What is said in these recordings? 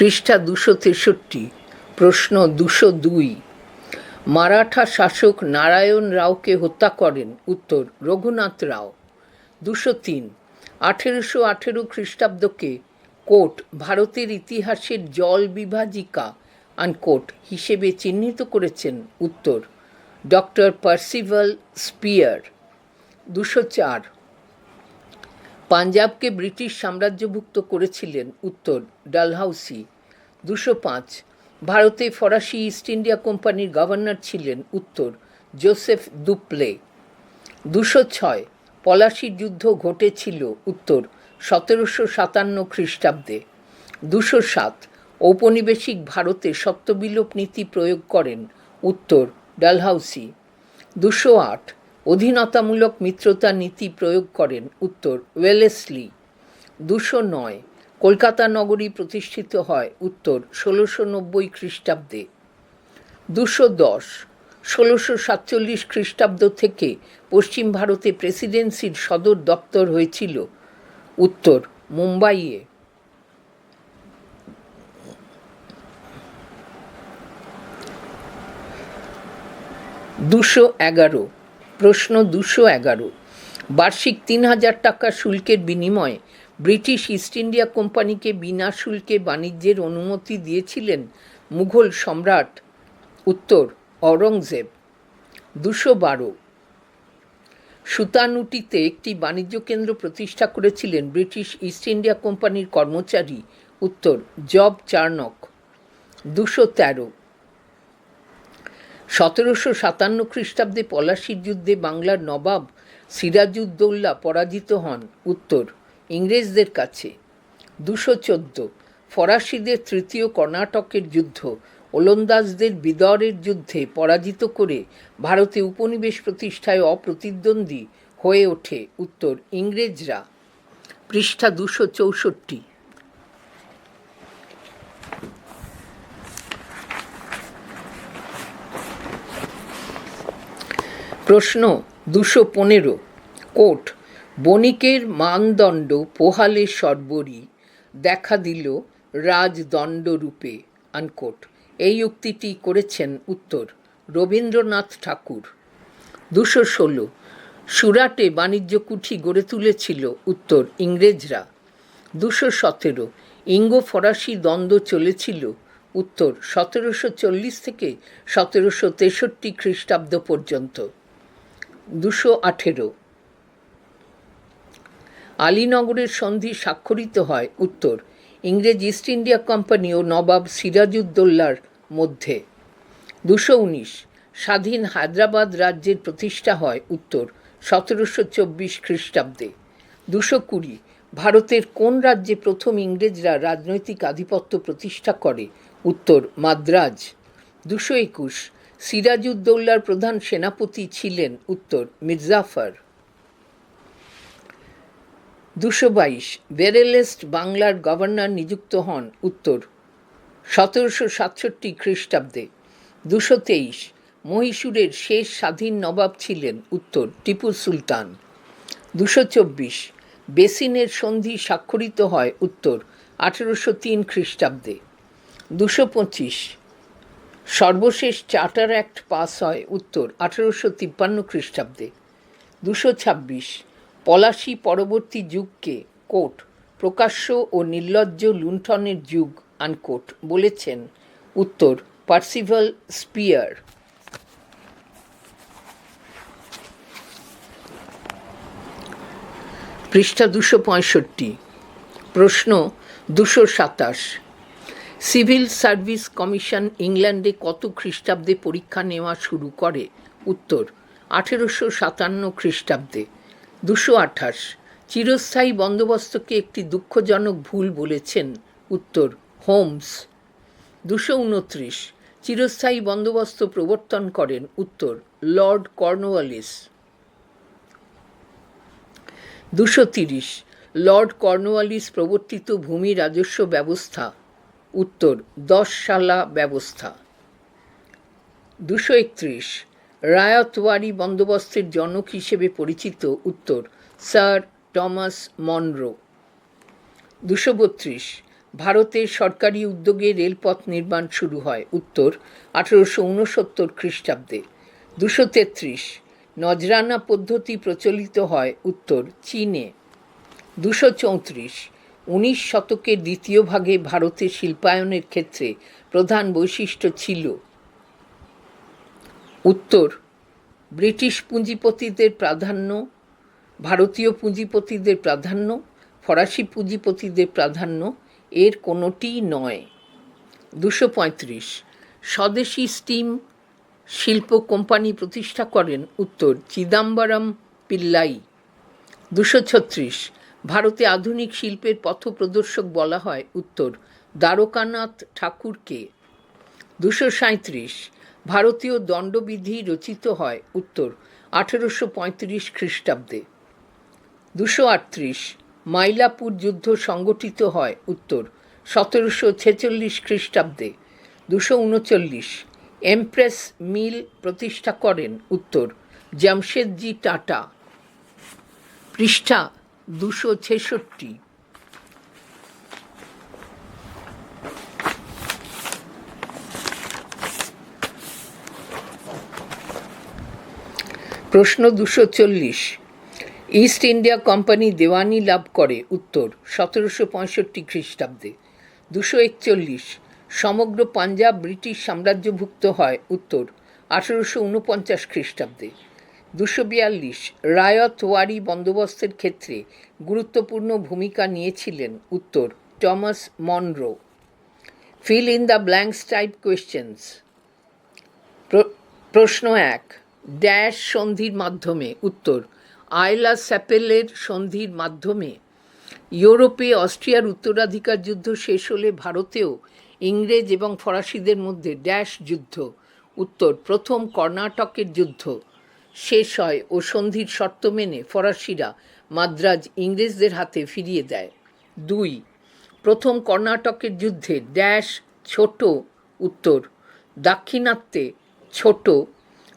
পৃষ্ঠা দুশো তেষট্টি, প্রশ্ন দুশো দুই। মারাঠা শাসক নারায়ণ রাওকে হত্যা করেন। উত্তর, রঘুনাথ রাও। দুশো তিন। আঠেরোশো আঠেরো খ্রিস্টাব্দকে, কোট, ভারতের ইতিহাসের জল বিভাজিকা আনকোট হিসেবে চিহ্নিত করেছেন। উত্তর, ডক্টর পার্সিভাল স্পিয়ার। দুশো চার। পাঞ্জাবকে ব্রিটিশ সাম্রাজ্যভুক্ত করেছিলেন উত্তর ডালহাউসি। দুশো পাঁচ। ভারতে ফরাসি ইস্ট ইন্ডিয়া কোম্পানির গভর্নর ছিলেন উত্তর জোসেফ দুপ্লে। দুশো ছয়। পলাশির যুদ্ধ ঘটেছিল উত্তর সতেরোশো সাতান্ন খ্রিস্টাব্দে। দুশো সাত। ঔপনিবেশিক ভারতে সত্যবিলোপ নীতি প্রয়োগ করেন উত্তর ডালহাউসি। দুশো আট। অধীনতামূলক মিত্রতা নীতি প্রয়োগ করেন, উত্তর ওয়েলেসলি দুশো নয়, কলকাতা নগরী প্রতিষ্ঠিত হয়, উত্তর, ষোলোশো নব্বই খ্রিস্টাব্দে। দুশো দশ, ষোলোশো সাতচল্লিশ খ্রিস্টাব্দ থেকে পশ্চিম ভারতে প্রেসিডেন্সির সদর দপ্তর হয়েছিল, উত্তর, মুম্বাইয়ে। দুশো এগারো প্রশ্ন দুশো এগারো। বার্ষিক তিন হাজার টাকা শুল্কের বিনিময়ে ব্রিটিশ ইস্ট ইন্ডিয়া কোম্পানিকে বিনা শুল্কে বাণিজ্যের অনুমতি দিয়েছিলেন মুঘল সম্রাট উত্তর অরঙ্গজেব দুশো বারো। সুতানুটিতে একটি বাণিজ্য কেন্দ্র প্রতিষ্ঠা করেছিলেন ব্রিটিশ ইস্ট ইন্ডিয়া কোম্পানির কর্মচারী উত্তর জব চার্নক দুশো তেরো। সতেরোশো সাতান্ন খ্রিস্টাব্দে পলাশির যুদ্ধে বাংলার নবাব সিরাজউদ্দৌল্লা পরাজিত হন। উত্তর, ইংরেজদের কাছে। দুশো চোদ্দ, ফরাসিদের তৃতীয় কর্ণাটকের যুদ্ধ, ওলন্দাজদের বিদরের যুদ্ধে পরাজিত করে ভারতে উপনিবেশ প্রতিষ্ঠায় অপ্রতিদ্বন্দ্বী হয়ে ওঠে। উত্তর, ইংরেজরা। পৃষ্ঠা দুশো চৌষট্টি। প্রশ্ন দুশো পনেরো। কোট বণিকের মানদণ্ড পোহালে সর্বরি, দেখা দিল রাজদণ্ডরূপে আনকোট এই উক্তিটি করেছেন উত্তর রবীন্দ্রনাথ ঠাকুর। দুশো ষোলো। সুরাটে বাণিজ্য কুঠি গড়ে তুলেছিল উত্তর ইংরেজরা। দুশো সতেরো। ইঙ্গো ফরাসি দ্বন্দ্ব চলেছিল উত্তর সতেরোশো চল্লিশ থেকে সতেরোশো তেষট্টি খ্রিস্টাব্দ পর্যন্ত। দুশো আঠেরো। আলীনগরের সন্ধি স্বাক্ষরিত হয় উত্তর, ইংরেজ ইস্ট ইন্ডিয়া কোম্পানি ও নবাব সিরাজউদ্দৌল্লার মধ্যে। দুশো উনিশ, স্বাধীন হায়দ্রাবাদ রাজ্যের প্রতিষ্ঠা হয় উত্তর, সতেরোশো চব্বিশ খ্রিস্টাব্দে। দুশো কুড়ি, ভারতের কোন রাজ্যে প্রথম ইংরেজরা রাজনৈতিক আধিপত্য প্রতিষ্ঠা করে উত্তর, মাদ্রাজ। দুশো একুশ সিরাজউদ্দৌল্লার প্রধান সেনাপতি ছিলেন উত্তর মির্জাফর। দুশো বাইশ, বেরেলেস্ট বাংলার গভর্নর নিযুক্ত হন উত্তর সতেরোশো সাতষট্টি খ্রিস্টাব্দে। দুশো তেইশ, মহীশূরের শেষ স্বাধীন নবাব ছিলেন উত্তর টিপু সুলতান। দুশো চব্বিশ, বেসিনের সন্ধি স্বাক্ষরিত হয় উত্তর আঠেরোশো তিন খ্রিস্টাব্দে। দুশো পঁচিশ সর্বশেষ চার্টার অ্যাক্ট পাস হয় উত্তর আঠেরোশো তিপ্পান্ন খ্রিস্টাব্দে। দুশো ছাব্বিশ, পলাশি পরবর্তী যুগকে কোট প্রকাশ্য ও নির্লজ্জ লুণ্ঠনের যুগ আনকোট বলেছেন। উত্তর, পার্সিভাল স্পিয়ার। পৃষ্ঠা দুশো পঁয়ষট্টি। প্রশ্ন দুশো সাতাশ। সিভিল সার্ভিস কমিশন ইংল্যান্ডে কত খ্রিস্টাব্দে পরীক্ষা নেওয়া শুরু করে? উত্তর, আঠেরোশো সাতান্ন খ্রিস্টাব্দে। দুশো আঠাশ। চিরস্থায়ী বন্দোবস্তকে একটি দুঃখজনক ভুল বলেছেন। উত্তর, হোমস। দুশো উনত্রিশ। চিরস্থায়ী বন্দোবস্ত প্রবর্তন করেন। উত্তর, লর্ড কর্নওয়ালিস। দুশো তিরিশ। লর্ড কর্নওয়ালিস প্রবর্তিত ভূমি রাজস্ব ব্যবস্থা। উত্তর দশ সালা ব্যবস্থা। দুশো একত্রিশ, রায়তওয়ারি বন্দোবস্তের জনক হিসেবে পরিচিত উত্তর, স্যার টমাস মনরো। দুশো বত্রিশ, ভারতের সরকারি উদ্যোগে রেলপথ নির্মাণ শুরু হয়, উত্তর, আঠেরোশো উনসত্তর খ্রিস্টাব্দে। দুশো তেত্রিশ, নজরানা পদ্ধতি প্রচলিত হয়, উত্তর, চীনে। দুশো চৌত্রিশ উনিশ শতকের দ্বিতীয় ভাগে ভারতের শিল্পায়নের ক্ষেত্রে প্রধান বৈশিষ্ট্য ছিল। উত্তর, ব্রিটিশ পুঁজিপতিদের প্রাধান্য, ভারতীয় পুঁজিপতিদের প্রাধান্য, ফরাসি পুঁজিপতিদের প্রাধান্য এর কোনোটিই নয়। দুশো পঁয়ত্রিশ, স্বদেশি স্টিম শিল্প কোম্পানি প্রতিষ্ঠা করেন উত্তর চিদাম্বরম পিল্লাই। দুশো ছত্রিশ ভারতে আধুনিক শিল্পের পথপ্রদর্শক বলা হয় উত্তর। দ্বারকানাথ ঠাকুরকে। দুশো সাঁত্রিশ ভারতীয় দণ্ডবিধি রচিত হয় উত্তর, আঠেরোশো পঁয়ত্রিশ খ্রিস্টাব্দে। দুশো আটত্রিশ। মাইলাপুর যুদ্ধ সংগঠিত হয় উত্তর, সতেরোশো ছেচল্লিশ খ্রিস্টাব্দে। দুশো উনচল্লিশ। এমপ্রেস মিল প্রতিষ্ঠা করেন উত্তর, জামশেদজি টাটা। পৃষ্ঠা দুশো ছেষট্টি। প্রশ্ন দুশো চল্লিশ। ইস্ট ইন্ডিয়া কোম্পানি দেওয়ানি লাভ করে, উত্তর, সতেরোশো পঁয়ষট্টি খ্রিস্টাব্দে। দুশো একচল্লিশ। সমগ্র পাঞ্জাব ব্রিটিশ সাম্রাজ্যভুক্ত হয়, উত্তর, আঠেরোশো উনপঞ্চাশ খ্রিস্টাব্দে। দুশো বিয়াল্লিশ রায়তওয়ারি বন্দোবস্তের ক্ষেত্রে গুরুত্বপূর্ণ ভূমিকা নিয়েছিলেন উত্তর Thomas Munro. Fill in the blanks type questions প্রশ্ন এক, ড্যাশ সন্ধির মাধ্যমে, উত্তর আয়লা স্যাপেলের সন্ধির মাধ্যমে, ইউরোপে অস্ট্রিয়ার উত্তরাধিকার যুদ্ধ শেষ হলে ভারতেও ইংরেজ এবং ফরাসিদের মধ্যে ড্যাশ যুদ্ধ। উত্তর, প্রথম কর্ণাটকের যুদ্ধ। শেষ হয় ও সন্ধির শর্ত মেনে ফরাসিরা মাদ্রাজ ইংরেজদের হাতে ফিরিয়ে দেয়। দুই, প্রথম কর্ণাটকের যুদ্ধে ড্যাশ ছোট উত্তর, দাক্ষিণাত্যে ছোট,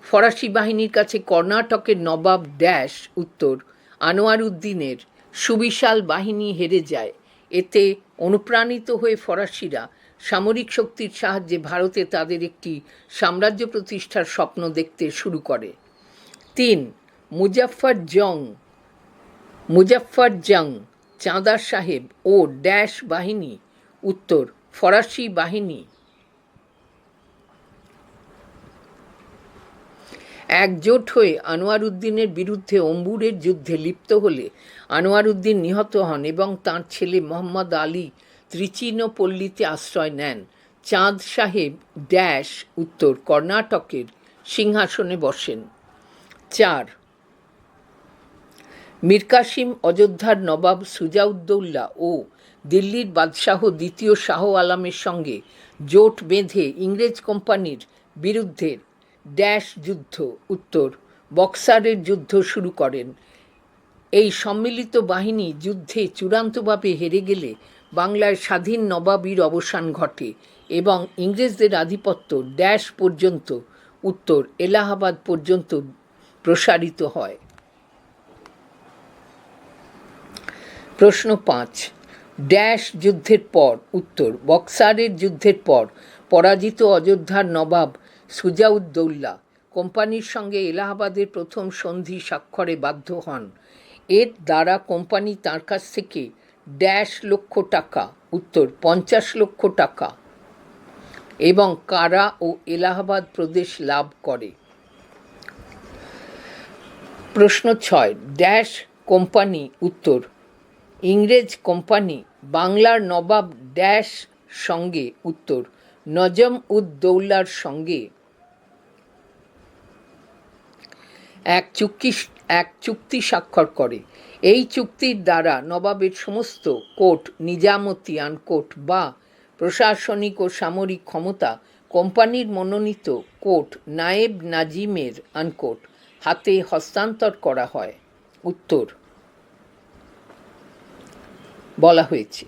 ফরাসি বাহিনীর কাছে কর্ণাটকের নবাব ড্যাশ উত্তর, আনোয়ার উদ্দিনের সুবিশাল বাহিনী হেরে যায়। এতে অনুপ্রাণিত হয়ে ফরাসিরা সামরিক শক্তির সাহায্যে ভারতে তাদের একটি সাম্রাজ্য প্রতিষ্ঠার স্বপ্ন দেখতে শুরু করে। তিন, মুজাফফর জং। মুজাফফর জং চাঁদা সাহেব ও ড্যাশ বাহিনী। উত্তর, ফরাসি বাহিনী। একজোট হয়ে আনোয়ার উদ্দিনের বিরুদ্ধে অম্বুরের যুদ্ধে লিপ্ত হলে আনোয়ার উদ্দিন নিহত হন এবং তাঁর ছেলে মোহাম্মদ আলী ত্রিচিনপল্লীতে আশ্রয় নেন। চাঁদ সাহেব ড্যাশ, উত্তর কর্ণাটকের সিংহাসনে বসেন। চার। মীর কাসিম, অযোধ্যার নবাব সুজাউদ্দৌল্লা ও দিল্লির বাদশাহ দ্বিতীয় শাহ আলমের সঙ্গে জোট বেঁধে ইংরেজ কোম্পানির বিরুদ্ধে ড্যাশ যুদ্ধ। উত্তর, বক্সারের যুদ্ধ শুরু করেন। এই সম্মিলিত বাহিনী যুদ্ধে চূড়ান্তভাবে হেরে গেলে বাংলার স্বাধীন নবাবীর অবসান ঘটে এবং ইংরেজদের আধিপত্য ড্যাশ পর্যন্ত, উত্তর এলাহাবাদ পর্যন্ত প্রসারিত হয়। প্রশ্ন পাঁচ। ড্যাশ যুদ্ধের পর, উত্তর, বক্সারের যুদ্ধের পর, পরাজিত অযোধ্যার নবাব সুজাউদ্দৌল্লা কোম্পানির সঙ্গে এলাহাবাদের প্রথম সন্ধি স্বাক্ষরে বাধ্য হন। এর দ্বারা কোম্পানি তার কাছ থেকে ড্যাশ লক্ষ টাকা, উত্তর, পঞ্চাশ লক্ষ টাকা এবং কারা ও এলাহাবাদ প্রদেশ লাভ করে। প্রশ্ন ছয়, ড্যাশ কোম্পানি উত্তর। ইংরেজ কোম্পানি বাংলার নবাব ড্যাশ সঙ্গে উত্তর। নজম উদ্দৌলার সঙ্গে। এক চুক্তি এক চুক্তি স্বাক্ষর করে। এই চুক্তির দ্বারা নবাবের সমস্ত কোর্ট নিজামতি আনকোট বা প্রশাসনিক ও সামরিক ক্ষমতা কোম্পানির মনোনীত কোর্ট নায়েব নাজিমের আনকোট। হাতে হস্তান্তর করা হয়। উত্তর। বলা হয়েছে